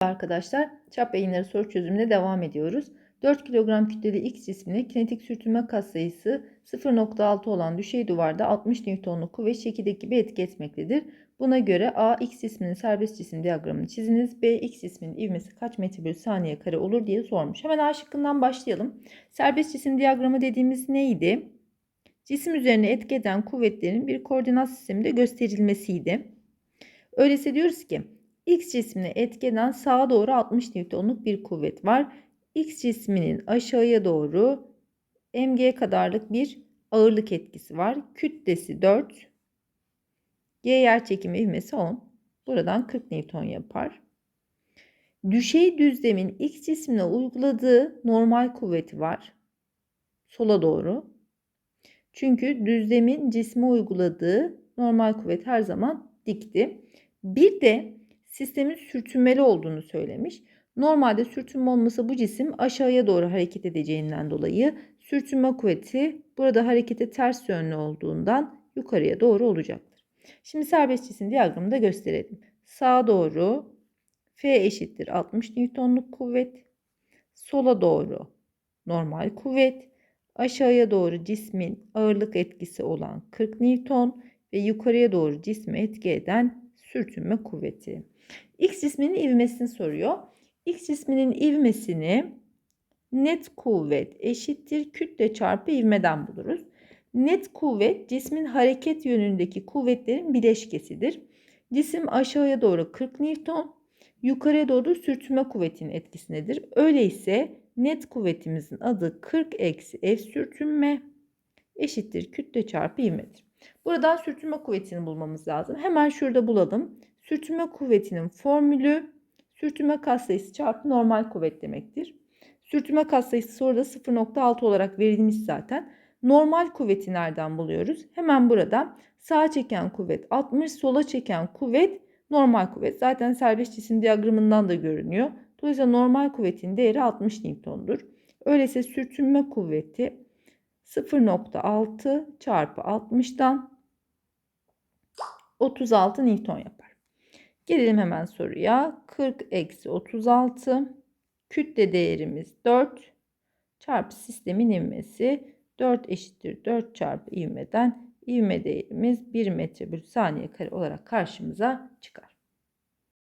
Arkadaşlar çap yayınları soru çözümüne devam ediyoruz. 4 kilogram kütleli X cismine kinetik sürtünme katsayısı 0.6 olan düşey duvarda 60 Newton'luk kuvvet şekildeki gibi etki etmektedir. Buna göre A X cisminin serbest cisim diyagramını çiziniz. B X cisminin ivmesi kaç metre bölü saniye kare olur diye sormuş. Hemen A şıkkından başlayalım. Serbest cisim diyagramı dediğimiz neydi? Cisim üzerine etki eden kuvvetlerin bir koordinat sisteminde gösterilmesiydi. Öyleyse diyoruz ki X cismine etki eden sağa doğru 60 Newton'luk bir kuvvet var. X cisminin aşağıya doğru mg kadarlık bir ağırlık etkisi var. Kütlesi 4. Y yerçekimi ivmesi 10. Buradan 40 Newton yapar. Düşey düzlemin X cismine uyguladığı normal kuvveti var. Sola doğru. Çünkü düzlemin cisme uyguladığı normal kuvvet her zaman dikti. Bir de sistemin sürtünmeli olduğunu söylemiş. Normalde sürtünme olmasa bu cisim aşağıya doğru hareket edeceğinden dolayı sürtünme kuvveti burada harekete ters yönlü olduğundan yukarıya doğru olacaktır. Şimdi serbest cisim diyagramı da gösterelim. Sağa doğru F eşittir 60 Newton'luk kuvvet. Sola doğru normal kuvvet. Aşağıya doğru cismin ağırlık etkisi olan 40 Newton ve yukarıya doğru cisme etki eden sürtünme kuvveti. X cisminin ivmesini soruyor. X cisminin ivmesini net kuvvet eşittir kütle çarpı ivmeden buluruz. Net kuvvet cismin hareket yönündeki kuvvetlerin bileşkesidir. Cisim aşağıya doğru 40 Newton, yukarıya doğru sürtünme kuvvetinin etkisindedir. Öyleyse net kuvvetimizin adı 40 eksi F sürtünme eşittir kütle çarpı ivmedir. Buradan sürtünme kuvvetini bulmamız lazım. Hemen şurada bulalım. Sürtünme kuvvetinin formülü sürtünme katsayısı çarpı normal kuvvet demektir. Sürtünme katsayısı soruda 0.6 olarak verilmiş zaten. Normal kuvveti nereden buluyoruz? Hemen burada sağa çeken kuvvet 60, sola çeken kuvvet normal kuvvet. Zaten serbest cisim diyagramından da görünüyor. Dolayısıyla normal kuvvetin değeri 60 Newton'dur. Öyleyse sürtünme kuvveti 0.6 çarpı 60'dan 36 Newton yapar. Gelelim hemen soruya. 40 eksi 36 kütle değerimiz 4 çarpı sistemin ivmesi 4 eşittir 4 çarpı ivmeden ivme değerimiz 1 metre bölü saniye kare olarak karşımıza çıkar.